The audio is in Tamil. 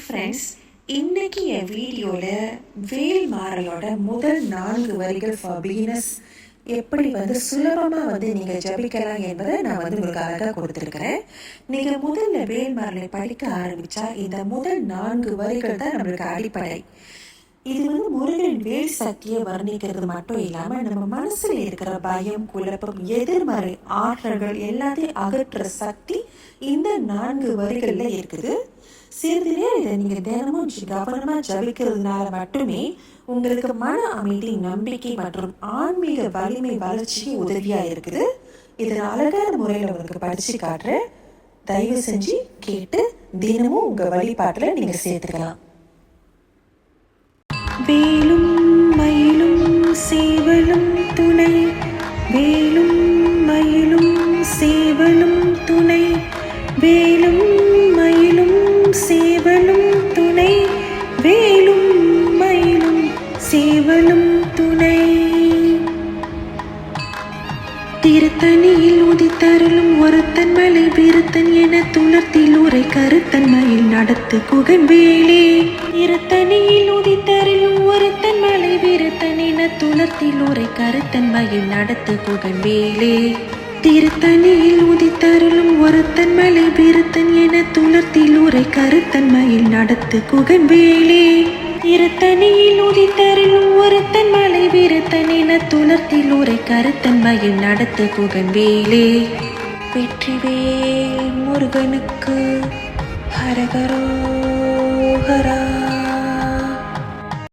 ஹாய் ஃப்ரெண்ட்ஸ் இன்னைக்கு என் வீடியோவில் வேல் மாறலோட முதல் நான்கு வரிகள் ஃபார் பிகினஸ் எப்படி வந்து சுலபமாக வந்து நீங்கள் ஜபிக்கலாம் என்பதை நான் வந்து உங்களுக்கு அழகாக கொடுத்துருக்குறேன். நீங்கள் முதல்ல வேல் மாறலை படிக்க ஆரம்பித்தா இந்த முதல் நான்கு வரிகள் தான் நம்மளுக்கு அடிப்படை. இது வந்து முருகன் வேல் சக்தியை வர்ணிக்கிறது மட்டும் இல்லாமல் நம்ம மனசில் இருக்கிற பயம் குழப்பம் எதிர்மறை ஆற்றல்கள் எல்லாத்தையும் அகற்றுற சக்தி இந்த நான்கு வரிகளில் இருக்குது. சிறிது நேரம் இதை நீங்கள் தினமும் கவனமாக ஜபிக்கிறதுனால மட்டுமே உங்களுக்கு மன அமைதி நம்பிக்கை மற்றும் ஆன்மீக வலிமை வளர்ச்சி உதவியாக இருக்குது. இதை அழகான முறையில் உங்களுக்கு படித்து காட்டுறேன். தயவு செஞ்சு கேட்டு தினமும் உங்கள் வழிபாட்டில் நீங்கள் சேர்த்துக்கலாம். வேலும் மயிலும் சேவலும் துணை. வேலும் மயிலும் சேவலும் துணை. திருத்தணியில் உதித்தருளும் ஒருத்தன் மலை பிறத்தன் என துணர்த்தில் உரை கருத்தன் மயில் நடத்து குகன் வேலே திருத்தணியில் உதித்தருளும் ஒருத்தன் மலை பிறத்தன் என துணர்த்தில் உரை கருத்தன் மயில் நடத்து குகன் வேலே திருத்தனியில் உதித்தருளும் ஒருத்தன் மலை விருத்தன் என துளர்த்தில் உரை கருத்தன் மயில் நடத்து குகன் வேலே திருத்தணியில் உதித்தருளும் ஒருத்தன் மலை விருத்தன் என துளர்த்தில் உரை கருத்தன் மயில் நடத்து குகன் வேலே வெற்றிவேல் முருகனுக்கு ஹரகரோ